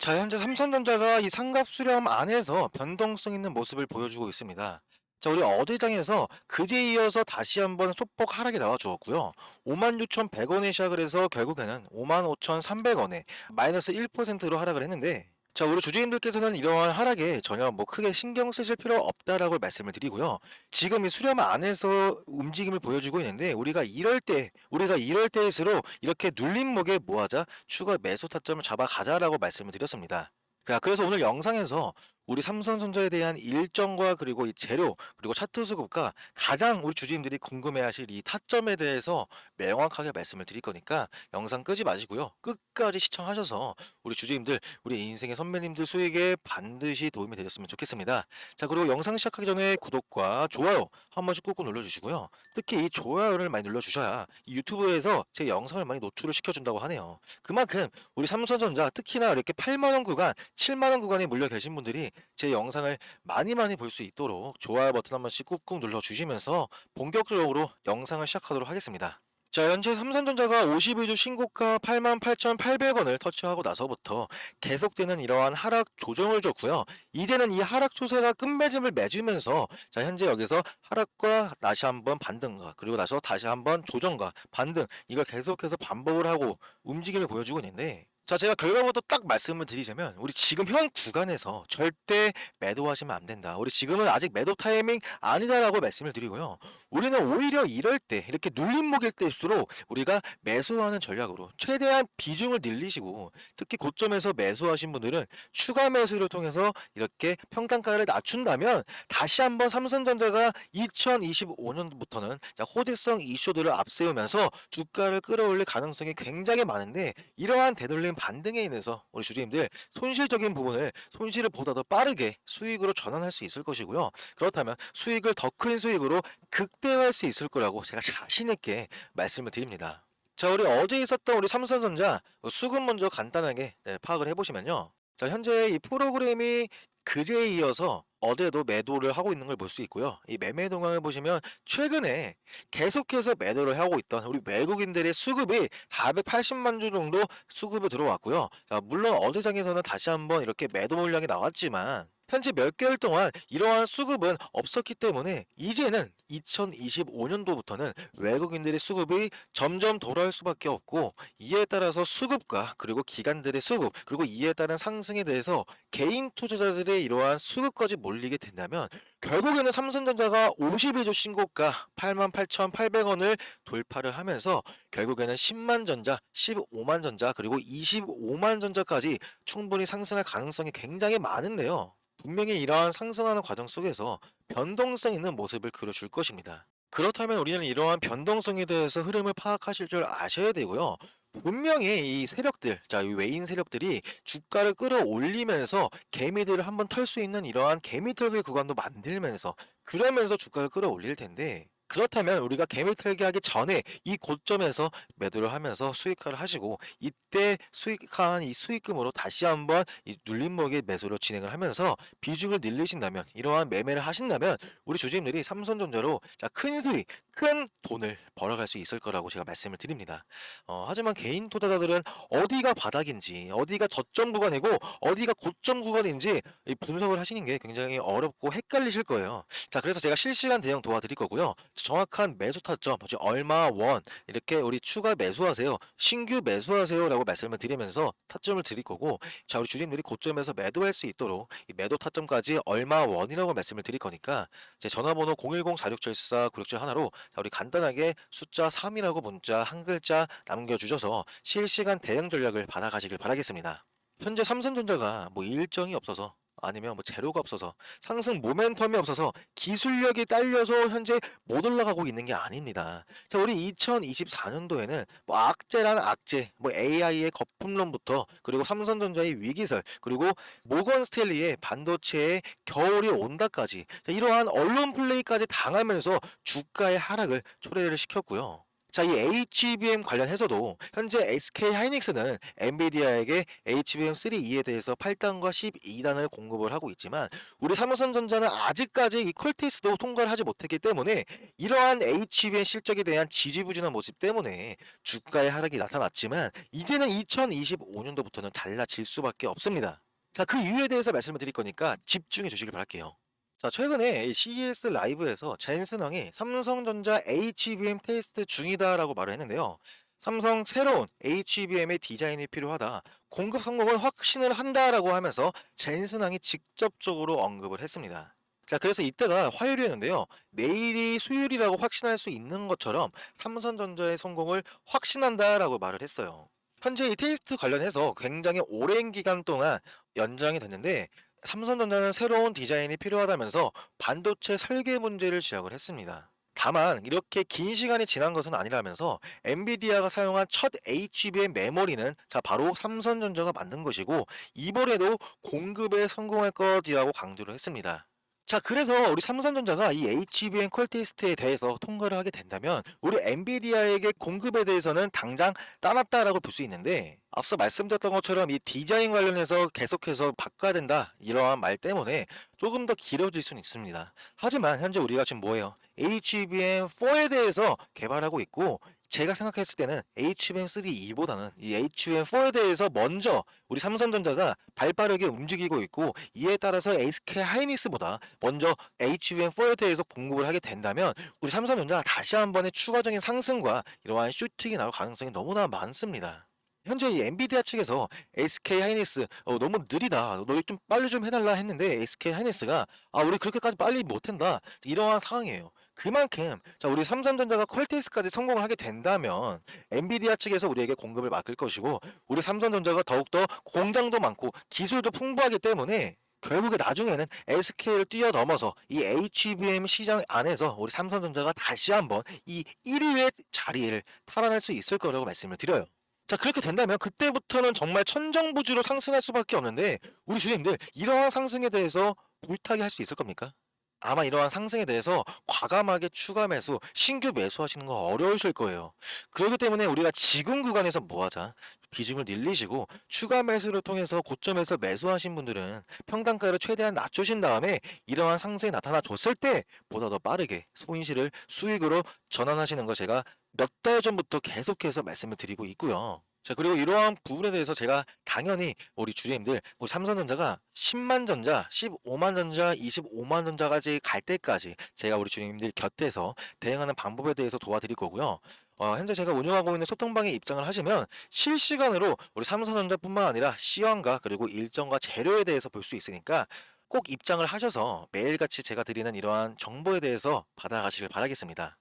자, 현재 삼성전자가 이 상갑 수렴 안에서 변동성 있는 모습을 보여주고 있습니다. 자, 우리 어제장에서 그제 이어서 다시 한번 소폭 하락이 나와 주었고요. 56,100원에 시작을 해서 결국에는 55,300원에 마이너스 1%로 하락을 했는데 자, 우리 주주님들께서는 이러한 하락에 전혀 뭐 크게 신경 쓰실 필요 없다라고 말씀을 드리고요. 지금 이 수렴 안에서 움직임을 보여주고 있는데 우리가 이럴 때 우리가 이럴 때일수록 이렇게 눌림목에 뭐하자 추가 매수 타점을 잡아가자라고 말씀을 드렸습니다. 자, 그래서 오늘 영상에서 우리 삼성전자에 대한 일정과 그리고 이 재료 그리고 차트 수급과 가장 우리 주주님들이 궁금해하실 이 타점에 대해서 명확하게 말씀을 드릴 거니까 영상 끄지 마시고요. 끝까지 시청하셔서 우리 주주님들 우리 인생의 선배님들 수익에 반드시 도움이 되셨으면 좋겠습니다. 자 그리고 영상 시작하기 전에 구독과 좋아요 한 번씩 꾹꾹 눌러주시고요. 특히 이 좋아요를 많이 눌러주셔야 이 유튜브에서 제 영상을 많이 노출을 시켜준다고 하네요. 그만큼 우리 삼성전자 특히나 이렇게 8만원 구간 7만원 구간에 물려 계신 분들이 제 영상을 많이 많이 볼 수 있도록 좋아요 버튼 한 번씩 꾹꾹 눌러 주시면서 본격적으로 영상을 시작하도록 하겠습니다. 자, 현재 삼성전자가 52주 신고가 88,800원을 터치하고 나서부터 계속되는 이러한 하락 조정을 줬고요. 이제는 이 하락 추세가 끝맺음을 맺으면서 자, 현재 여기서 하락과 다시 한번 반등과 그리고 나서 다시 한번 조정과 반등 이걸 계속해서 반복을 하고 움직임을 보여주고 있는데 자, 제가 결과부터 딱 말씀을 드리자면 우리 지금 현 구간에서 절대 매도하시면 안 된다. 우리 지금은 아직 매도 타이밍 아니다라고 말씀을 드리고요. 우리는 오히려 이럴 때 이렇게 눌림목일 때일수록 우리가 매수하는 전략으로 최대한 비중을 늘리시고 특히 고점에서 매수하신 분들은 추가 매수를 통해서 이렇게 평단가를 낮춘다면 다시 한번 삼성전자가 2025년부터는 호재성 이슈들을 앞세우면서 주가를 끌어올릴 가능성이 굉장히 많은데 이러한 되돌림 반등에 인해서 우리 주주님들 손실적인 부분을 손실을 보다 더 빠르게 수익으로 전환할 수 있을 것이고요. 그렇다면 수익을 더 큰 수익으로 극대화할 수 있을 거라고 제가 자신 있게 말씀을 드립니다. 자, 우리 어제 있었던 우리 삼성전자 수급 먼저 간단하게 네, 파악을 해보시면요. 자, 현재 이 프로그램이 그제에 이어서 어제도 매도를 하고 있는 걸 볼 수 있고요. 이 매매 동향을 보시면 최근에 계속해서 매도를 하고 있던 우리 외국인들의 수급이 480만 주 정도 수급이 들어왔고요. 자, 물론 어제 장에서는 다시 한번 이렇게 매도 물량이 나왔지만 현재 몇 개월 동안 이러한 수급은 없었기 때문에 이제는 2025년도부터는 외국인들의 수급이 점점 돌아올 수밖에 없고 이에 따라서 수급과 그리고 기관들의 수급 그리고 이에 따른 상승에 대해서 개인 투자자들의 이러한 수급까지 몰리게 된다면 결국에는 삼성전자가 52주 신고가 88,800원을 돌파를 하면서 결국에는 10만 전자, 15만 전자 그리고 25만 전자까지 충분히 상승할 가능성이 굉장히 많은데요. 분명히 이러한 상승하는 과정 속에서 변동성 있는 모습을 그려줄 것입니다. 그렇다면 우리는 이러한 변동성에 대해서 흐름을 파악하실 줄 아셔야 되고요. 분명히 이 세력들, 자, 이 외인 세력들이 주가를 끌어올리면서 개미들을 한번 털 수 있는 이러한 개미 털기 구간도 만들면서 그러면서 주가를 끌어올릴 텐데 그렇다면 우리가 개미 털기 하기 전에 이 고점에서 매도를 하면서 수익화를 하시고 이때 수익한 이 수익금으로 다시 한번 이 눌림목의 매수로 진행을 하면서 비중을 늘리신다면 이러한 매매를 하신다면 우리 주주님들이 삼성전자로 자, 큰 수익, 큰 돈을 벌어갈 수 있을 거라고 제가 말씀을 드립니다. 어, 하지만 개인 투자자들은 어디가 바닥인지 어디가 저점 구간이고 어디가 고점 구간인지 이 분석을 하시는 게 굉장히 어렵고 헷갈리실 거예요. 자 그래서 제가 실시간 대응 도와드릴 거고요. 정확한 매수 타점, 즉 얼마 원 이렇게 우리 추가 매수하세요, 신규 매수하세요 라고 말씀을 드리면서 타점을 드릴 거고, 자 우리 주님들이 고점에서 매도할 수 있도록 이 매도 타점까지 얼마 원이라고 말씀을 드릴 거니까 제 전화번호 010-4674-9671 하나로 자 우리 간단하게 숫자 3이라고 문자 한 글자 남겨주셔서 실시간 대응 전략을 받아가시길 바라겠습니다. 현재 삼성전자가 뭐 일정이 없어서 아니면 뭐 재료가 없어서 상승 모멘텀이 없어서 기술력이 딸려서 현재 못 올라가고 있는 게 아닙니다. 자, 우리 2024년도에는 뭐 악재란 악재, 뭐 AI의 거품론부터 그리고 삼성전자의 위기설, 그리고 모건 스탠리의 반도체의 겨울이 온다까지 자, 이러한 언론 플레이까지 당하면서 주가의 하락을 초래를 시켰고요. 자, 이 HBM 관련해서도 현재 SK 하이닉스는 엔비디아에게 HBM3E에 대해서 8단과 12단을 공급을 하고 있지만 우리 삼성전자는 아직까지 이 콜테스도 통과를 하지 못했기 때문에 이러한 HBM 실적에 대한 지지부진한 모습 때문에 주가의 하락이 나타났지만 이제는 2025년도부터는 달라질 수밖에 없습니다. 자, 그 이유에 대해서 말씀을 드릴 거니까 집중해 주시길 바랄게요. 자, 최근에 이 CES 라이브에서 젠슨왕이 삼성전자 HBM 테스트 중이다라고 말을 했는데요. 삼성 새로운 HBM의 디자인이 필요하다. 공급 성공은 확신을 한다라고 하면서 젠슨왕이 직접적으로 언급을 했습니다. 자, 그래서 이때가 화요일이었는데요. 내일이 수요일이라고 확신할 수 있는 것처럼 삼성전자의 성공을 확신한다라고 말을 했어요. 현재 이 테스트 관련해서 굉장히 오랜 기간 동안 연장이 됐는데 삼성전자는 새로운 디자인이 필요하다면서 반도체 설계 문제를 지적을 했습니다. 다만 이렇게 긴 시간이 지난 것은 아니라면서 엔비디아가 사용한 첫 HBM 메모리는 자 바로 삼성전자가 만든 것이고 이번에도 공급에 성공할 것이라고 강조를 했습니다. 자, 그래서 우리 삼성전자가 이 HBM 퀄 테스트에 대해서 통과를 하게 된다면 우리 엔비디아에게 공급에 대해서는 당장 따놨다라고 볼 수 있는데 앞서 말씀드렸던 것처럼 이 디자인 관련해서 계속해서 바꿔야 된다 이러한 말 때문에 조금 더 길어질 수는 있습니다. 하지만 현재 우리가 지금 뭐예요? HBM4에 대해서 개발하고 있고 제가 생각했을 때는 HBM3E보다는 이 HBM4에 대해서 먼저 우리 삼성전자가 발빠르게 움직이고 있고 이에 따라서 SK 하이닉스보다 먼저 HBM4에 대해서 공급을 하게 된다면 우리 삼성전자가 다시 한 번의 추가적인 상승과 이러한 슈팅이 나올 가능성이 너무나 많습니다. 현재 이 엔비디아 측에서 SK 하이닉스 어, 너무 느리다. 너좀 빨리 좀 해달라 했는데 SK 하이닉스가 아 우리 그렇게까지 빨리 못한다. 이러한 상황이에요. 그만큼 자 우리 삼성전자가 퀄테스까지 성공을 하게 된다면 엔비디아 측에서 우리에게 공급을 맡길 것이고 우리 삼성전자가 더욱더 공장도 많고 기술도 풍부하기 때문에 결국에 나중에는 SK를 뛰어넘어서 이 HBM 시장 안에서 우리 삼성전자가 다시 한번 이 1위의 자리를 탈환할 수 있을 거라고 말씀을 드려요. 자 그렇게 된다면 그때부터는 정말 천정부지로 상승할 수밖에 없는데 우리 주님들 이러한 상승에 대해서 불타기 할수 있을 겁니까? 아마 이러한 상승에 대해서 과감하게 추가 매수, 신규 매수하시는 거 어려우실 거예요. 그렇기 때문에 우리가 지금 구간에서 뭐 하자? 비중을 늘리시고 추가 매수를 통해서 고점에서 매수하신 분들은 평단가를 최대한 낮추신 다음에 이러한 상승이 나타나 줬을 때 보다 더 빠르게 손실을 수익으로 전환하시는 거 제가 몇 달 전부터 계속해서 말씀을 드리고 있고요. 자, 그리고 이러한 부분에 대해서 제가 당연히 우리 주주님들, 우리 삼성전자가 10만 전자, 15만 전자, 25만 전자까지 갈 때까지 제가 우리 주주님들 곁에서 대응하는 방법에 대해서 도와드릴 거고요. 어, 현재 제가 운영하고 있는 소통방에 입장을 하시면 실시간으로 우리 삼성전자뿐만 아니라 시황과 그리고 일정과 재료에 대해서 볼 수 있으니까 꼭 입장을 하셔서 매일같이 제가 드리는 이러한 정보에 대해서 받아가시길 바라겠습니다.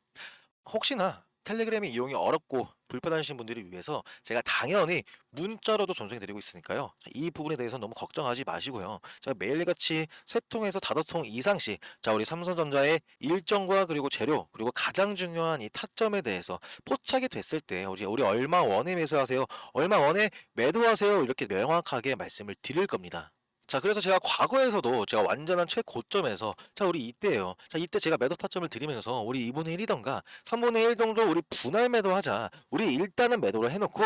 혹시나 텔레그램의 이용이 어렵고 불편하신 분들을 위해서 제가 당연히 문자로도 전송해 드리고 있으니까요. 자, 이 부분에 대해서 너무 걱정하지 마시고요. 제가 매일같이 세 통에서 다섯 통 이상씩 자 우리 삼성전자의 일정과 그리고 재료 그리고 가장 중요한 이 타점에 대해서 포착이 됐을 때 우리 우리 얼마 원에 매수하세요, 얼마 원에 매도하세요 이렇게 명확하게 말씀을 드릴 겁니다. 자, 그래서 제가 과거에서도 제가 완전한 최고점에서 자, 우리 이때예요. 자, 이때 제가 매도 타점을 드리면서 우리 2분의 1이던가 3분의 1 정도 우리 분할 매도하자. 우리 일단은 매도를 해놓고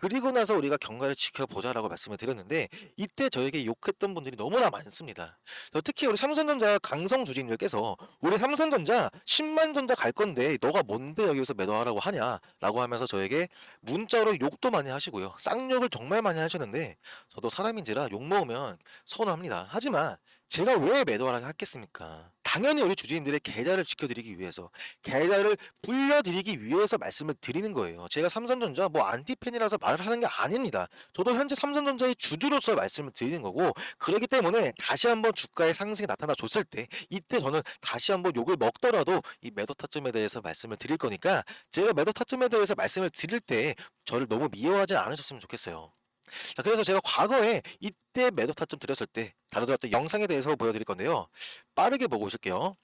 그리고 나서 우리가 경과를 지켜보자라고 말씀을 드렸는데 이때 저에게 욕했던 분들이 너무나 많습니다. 저 특히 우리 삼성전자 강성 주주님들께서 우리 삼성전자 10만 전자 갈 건데 너가 뭔데 여기서 매도하라고 하냐라고 하면서 저에게 문자로 욕도 많이 하시고요. 쌍욕을 정말 많이 하셨는데 저도 사람인지라 욕 먹으면 서운합니다. 하지만 제가 왜 매도하라고 했겠습니까? 당연히 우리 주주님들의 계좌를 지켜드리기 위해서, 계좌를 불려드리기 위해서 말씀을 드리는 거예요. 제가 삼성전자 뭐 안티팬이라서 말을 하는 게 아닙니다. 저도 현재 삼성전자의 주주로서 말씀을 드리는 거고, 그렇기 때문에 다시 한번 주가의 상승이 나타나 줬을 때, 이때 저는 다시 한번 욕을 먹더라도 이 매도 타점에 대해서 말씀을 드릴 거니까, 제가 매도 타점에 대해서 말씀을 드릴 때 저를 너무 미워하지 않으셨으면 좋겠어요. 자, 그래서 제가 과거에 이때 매도 타점 드렸을 때 다루었던 영상에 대해서 보여드릴 건데요. 빠르게 보고 오실게요.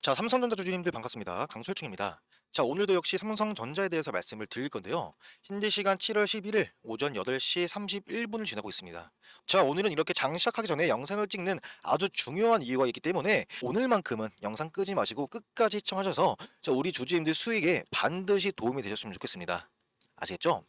자, 삼성전자 주주님들 반갑습니다. 강철중입니다. 자, 오늘도 역시 삼성전자에 대해서 말씀을 드릴 건데요. 현재 시간 7월 11일 오전 8시 31분을 지나고 있습니다. 자, 오늘은 이렇게 장 시작하기 전에 영상을 찍는 아주 중요한 이유가 있기 때문에 오늘만큼은 영상 끄지 마시고 끝까지 시청하셔서 자, 우리 주주님들 수익에 반드시 도움이 되셨으면 좋겠습니다. 아시겠죠?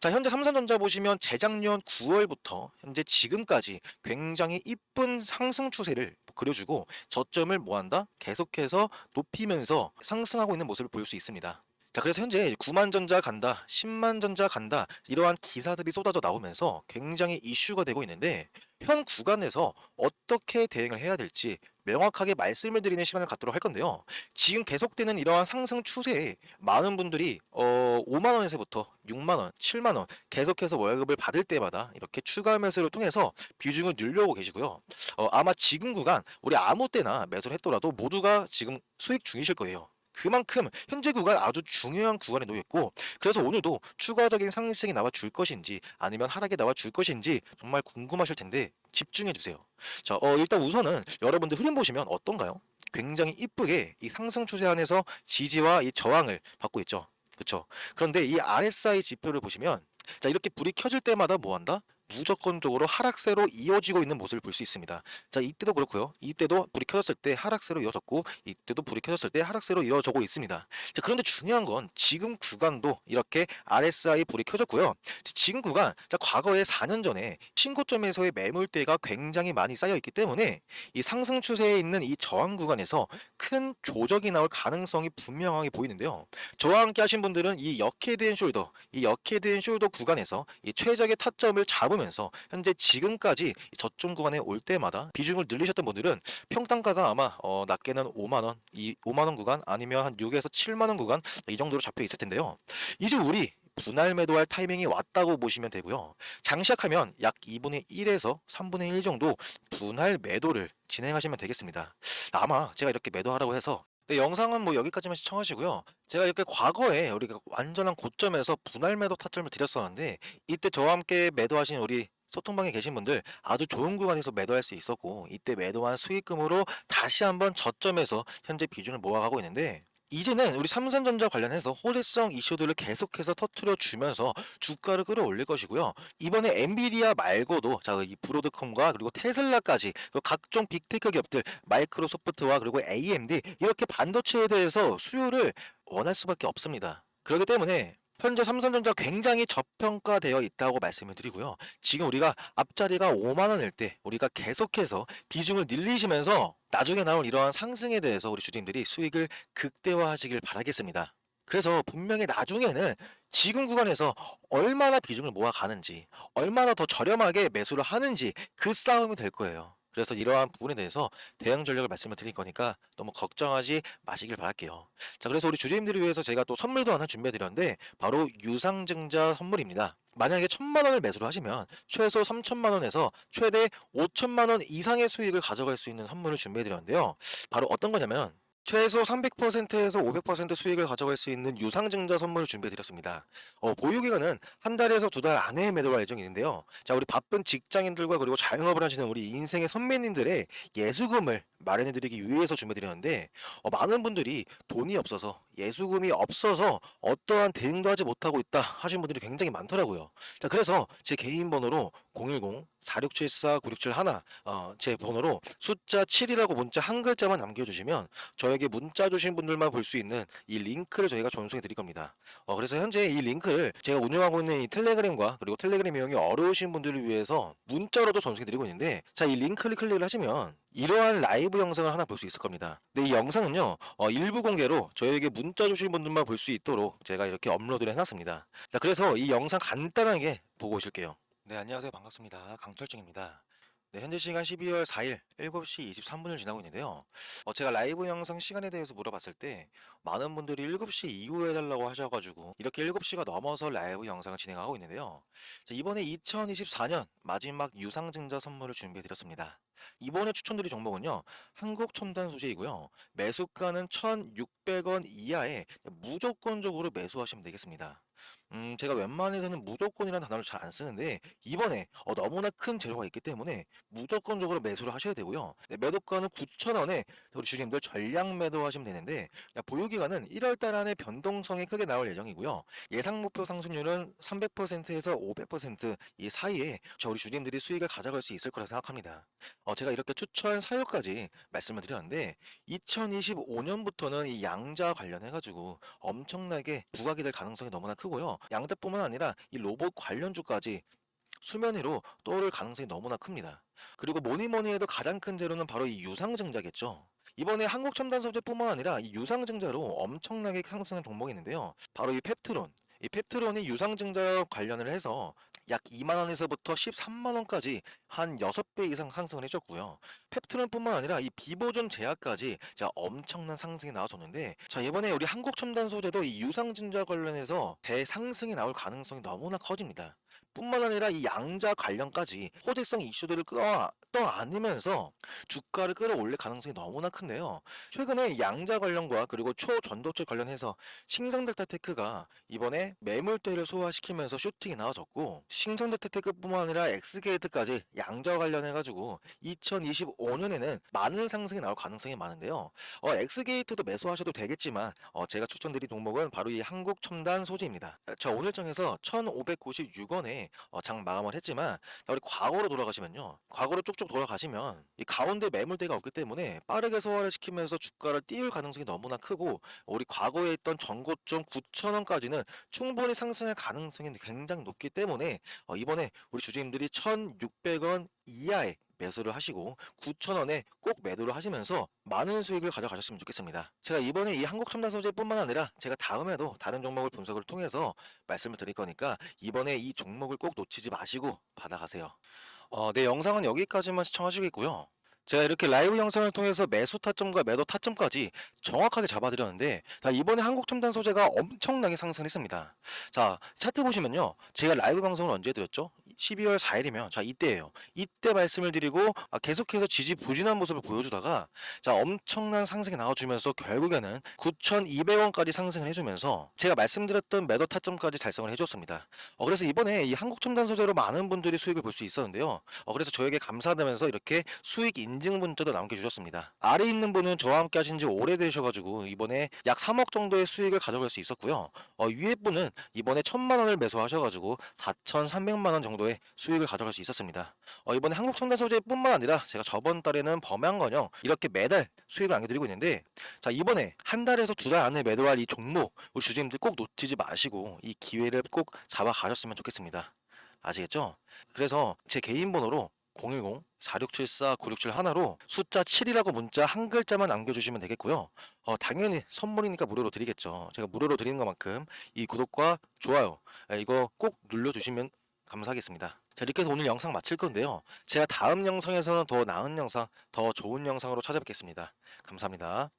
자, 현재 삼성전자 보시면 재작년 9월부터 현재 지금까지 굉장히 이쁜 상승 추세를 그려주고 저점을 뭐한다? 계속해서 높이면서 상승하고 있는 모습을 볼수 있습니다. 자, 그래서 현재 9만 전자 간다, 10만 전자 간다, 이러한 기사들이 쏟아져 나오면서 굉장히 이슈가 되고 있는데, 현 구간에서 어떻게 대응을 해야 될지 명확하게 말씀을 드리는 시간을 갖도록 할 건데요. 지금 계속되는 이러한 상승 추세에 많은 분들이 어 5만 원에서부터 6만 원, 7만 원 계속해서 월급을 받을 때마다 이렇게 추가 매수를 통해서 비중을 늘려오고 계시고요. 어 아마 지금 구간 우리 아무 때나 매수를 했더라도 모두가 지금 수익 중이실 거예요. 그만큼 현재 구간 아주 중요한 구간에 놓여 있고 그래서 오늘도 추가적인 상승이 나와 줄 것인지 아니면 하락이 나와 줄 것인지 정말 궁금하실 텐데 집중해 주세요. 자, 어, 일단 우선은 여러분들 흐름 보시면 어떤가요? 굉장히 이쁘게 이 상승 추세 안에서 지지와 이 저항을 받고 있죠. 그렇죠? 그런데 이 RSI 지표를 보시면 자, 이렇게 불이 켜질 때마다 뭐 한다? 무조건적으로 하락세로 이어지고 있는 모습을 볼 수 있습니다. 자, 이때도 그렇고요. 이때도 불이 켜졌을 때 하락세로 이어졌고 이때도 불이 켜졌을 때 하락세로 이어지고 있습니다. 자, 그런데 중요한 건 지금 구간도 이렇게 RSI 불이 켜졌고요. 지금 구간, 자, 과거에 4년 전에 신고점에서의 매물대가 굉장히 많이 쌓여 있기 때문에 이 상승 추세에 있는 이 저항 구간에서 큰 조정이 나올 가능성이 분명하게 보이는데요. 저와 함께 하신 분들은 이 역헤드 앤 숄더, 이 역헤드 앤 숄더 구간에서 이 최적의 타점을 잡 으면서 현재 지금까지 이 저점 구간에 올 때마다 비중을 늘리셨던 분들은 평단가가 아마 어, 낮게는 5만 원, 이 5만 원 구간 아니면 한 6에서 7만 원 구간 이 정도로 잡혀 있을 텐데요. 이제 우리 분할 매도할 타이밍이 왔다고 보시면 되고요. 장시작하면 약 2분의 1에서 3분의 1 정도 분할 매도를 진행하시면 되겠습니다. 아마 제가 이렇게 매도하라고 해서 네, 영상은 뭐 여기까지만 시청하시고요. 제가 이렇게 과거에 우리가 완전한 고점에서 분할 매도 타점을 드렸었는데 이때 저와 함께 매도하신 우리 소통방에 계신 분들 아주 좋은 구간에서 매도할 수 있었고 이때 매도한 수익금으로 다시 한번 저점에서 현재 비중을 모아가고 있는데 이제는 우리 삼성전자 관련해서 호재성 이슈들을 계속해서 터트려 주면서 주가를 끌어올릴 것이고요. 이번에 엔비디아 말고도 자, 이 브로드컴과 그리고 테슬라까지 그 각종 빅테크 기업들 마이크로소프트와 그리고 AMD 이렇게 반도체에 대해서 수요를 원할 수밖에 없습니다. 그렇기 때문에 현재 삼성전자 굉장히 저평가되어 있다고 말씀을 드리고요. 지금 우리가 앞자리가 5만 원일 때 우리가 계속해서 비중을 늘리시면서 나중에 나올 이러한 상승에 대해서 우리 주주님들이 수익을 극대화하시길 바라겠습니다. 그래서 분명히 나중에는 지금 구간에서 얼마나 비중을 모아가는지, 얼마나 더 저렴하게 매수를 하는지 그 싸움이 될 거예요. 그래서 이러한 부분에 대해서 대응 전략을 말씀을 드릴 거니까 너무 걱정하지 마시길 바랄게요. 자, 그래서 우리 주주님들을 위해서 제가 또 선물도 하나 준비해 드렸는데 바로 유상증자 선물입니다. 만약에 천만 원을 매수를 하시면 최소 3천만 원에서 최대 5천만 원 이상의 수익을 가져갈 수 있는 선물을 준비해 드렸는데요. 바로 어떤 거냐면 최소 300%에서 500% 수익을 가져갈 수 있는 유상증자 선물을 준비해 드렸습니다. 어, 보유 기간은 한 달에서 두 달 안에 매도할 예정인데요. 자, 우리 바쁜 직장인들과 그리고 자영업을 하시는 우리 인생의 선배님들의 예수금을 마련해 드리기 위해서 준비해 드렸는데 어, 많은 분들이 돈이 없어서 예수금이 없어서 어떠한 대응도 하지 못하고 있다 하신 분들이 굉장히 많더라고요. 자, 그래서 제 개인 번호로 010-4674-9671 어, 제 번호로 숫자 7이라고 문자 한 글자만 남겨주시면 저 에게 문자 주신 분들만 볼 수 있는 이 링크를 저희가 전송해 드릴 겁니다. 어, 그래서 현재 이 링크를 제가 운영하고 있는 이 텔레그램과 그리고 텔레그램 이용이 어려우신 분들을 위해서 문자로도 전송해 드리고 있는데 자, 이 링크를 클릭을 하시면 이러한 라이브 영상을 하나 볼 수 있을 겁니다. 근데 이 영상은요, 어, 일부 공개로 저에게 문자 주신 분들만 볼 수 있도록 제가 이렇게 업로드를 해놨습니다. 자, 그래서 이 영상 간단하게 보고 오실게요. 네, 안녕하세요. 반갑습니다. 강철중입니다. 네, 현재 시간 12월 4일 7시 23분을 지나고 있는데요. 어, 제가 라이브 영상 시간에 대해서 물어봤을 때 많은 분들이 7시 이후에 해달라고 하셔가지고 이렇게 7시가 넘어서 라이브 영상을 진행하고 있는데요. 자, 이번에 2024년 마지막 유상증자 선물을 준비해드렸습니다. 이번에 추천드릴 종목은요. 한국 첨단 소재이고요. 매수가는 1,600원 이하에 무조건적으로 매수하시면 되겠습니다. 음, 제가 웬만해서는 무조건이라는 단어를 잘 안 쓰는데 이번에 어, 너무나 큰 재료가 있기 때문에 무조건적으로 매수를 하셔야 되고요. 네, 매도가는 9,000원에 우리 주님들 전량 매도하시면 되는데 야, 보유 기간은 1월 달 안에 변동성이 크게 나올 예정이고요. 예상 목표 상승률은 300%에서 500%이 사이에 저 우리 주님들이 수익을 가져갈 수 있을 거라 생각합니다. 어, 제가 이렇게 추천 사유까지 말씀을 드렸는데 2025년부터는 이 양자 관련해 가지고 엄청나게 부각이 될 가능성이 너무나 크고 요. 양자뿐만 아니라 이 로봇 관련주까지 수면 위로 떠오를 가능성이 너무나 큽니다. 그리고 뭐니 뭐니 해도 가장 큰 재료는 바로 이 유상증자겠죠. 이번에 한국 첨단 소재뿐만 아니라 이 유상증자로 엄청나게 상승한 종목이 있는데요. 바로 이 펩트론. 이 펩트론이 유상증자 관련을 해서 약 2만 원에서부터 13만 원까지 한 6배 이상 상승을 해줬고요. 펩트론뿐만 아니라 이 비보존 제약까지 자 엄청난 상승이 나와줬는데 자 이번에 우리 한국 첨단 소재도 이 유상증자 관련해서 대상승이 나올 가능성이 너무나 커집니다. 뿐만 아니라 이 양자 관련까지 호재성 이슈들을 끌어 떠안으면서 주가를 끌어올릴 가능성이 너무나 큰데요. 최근에 양자 관련과 그리고 초전도체 관련해서 신성델타테크가 이번에 매물대를 소화시키면서 슈팅이 나와졌고 신성델타테크뿐만 아니라 엑스게이트까지 양자 관련해가지고 2025년에는 많은 상승이 나올 가능성이 많은데요. 어, 엑스게이트도 매수하셔도 되겠지만 어, 제가 추천드린 종목은 바로 이 한국첨단 소재입니다. 저 오늘 장에서 1,596원에 어, 장 마감을 했지만 자, 우리 과거로 돌아가시면요. 과거로 쭉쭉 돌아가시면 이 가운데 매물대가 없기 때문에 빠르게 소화를 시키면서 주가를 띄울 가능성이 너무나 크고 우리 과거에 있던 전고점 9,000원까지는 충분히 상승할 가능성이 굉장히 높기 때문에 어, 이번에 우리 주주님들이 1,600원 이하에 매수를 하시고 9,000원에 꼭 매도를 하시면서 많은 수익을 가져가셨으면 좋겠습니다. 제가 이번에 이 한국 첨단 소재뿐만 아니라 제가 다음에도 다른 종목을 분석을 통해서 말씀을 드릴 거니까 이번에 이 종목을 꼭 놓치지 마시고 받아가세요. 어, 네, 영상은 여기까지만 시청하시겠고요. 제가 이렇게 라이브 영상을 통해서 매수 타점과 매도 타점까지 정확하게 잡아드렸는데 자, 이번에 한국 첨단 소재가 엄청나게 상승했습니다. 자 차트 보시면요 제가 라이브 방송을 언제 드렸죠? 12월 4일이면 자 이때예요. 이때 말씀을 드리고 아, 계속해서 지지부진한 모습을 보여주다가 자 엄청난 상승이 나와주면서 결국에는 9,200원까지 상승을 해주면서 제가 말씀드렸던 매도 타점까지 달성을 해줬습니다. 어, 그래서 이번에 이 한국첨단 소재로 많은 분들이 수익을 볼 수 있었는데요. 어, 그래서 저에게 감사하다면서 이렇게 수익 인증 문자도 남겨 주셨습니다. 아래 있는 분은 저와 함께 하신 지 오래되셔가지고 이번에 약 3억 정도의 수익을 가져갈 수 있었고요. 어, 위에 분은 이번에 1천만 원을 매수하셔가지고 4,300만 원 정도 의 수익을 가져갈 수 있었습니다. 어, 이번에 한국첨단 소재뿐만 아니라 제가 저번 달에는 범양건영 이렇게 매달 수익을 안겨드리고 있는데 자 이번에 한 달에서 두 달 안에 매도할 이 종목 우리 주주님들 꼭 놓치지 마시고 이 기회를 꼭 잡아 가셨으면 좋겠습니다. 아시겠죠? 그래서 제 개인 번호로 010-4674-9671 하나로 숫자 7이라고 문자 한 글자만 남겨주시면 되겠고요. 어, 당연히 선물이니까 무료로 드리겠죠. 제가 무료로 드리는 것만큼 이 구독과 좋아요 에, 이거 꼭 눌러주시면 감사하겠습니다. 자 이렇게 해서 오늘 영상 마칠 건데요. 제가 다음 영상에서는 더 나은 영상, 더 좋은 영상으로 찾아뵙겠습니다. 감사합니다.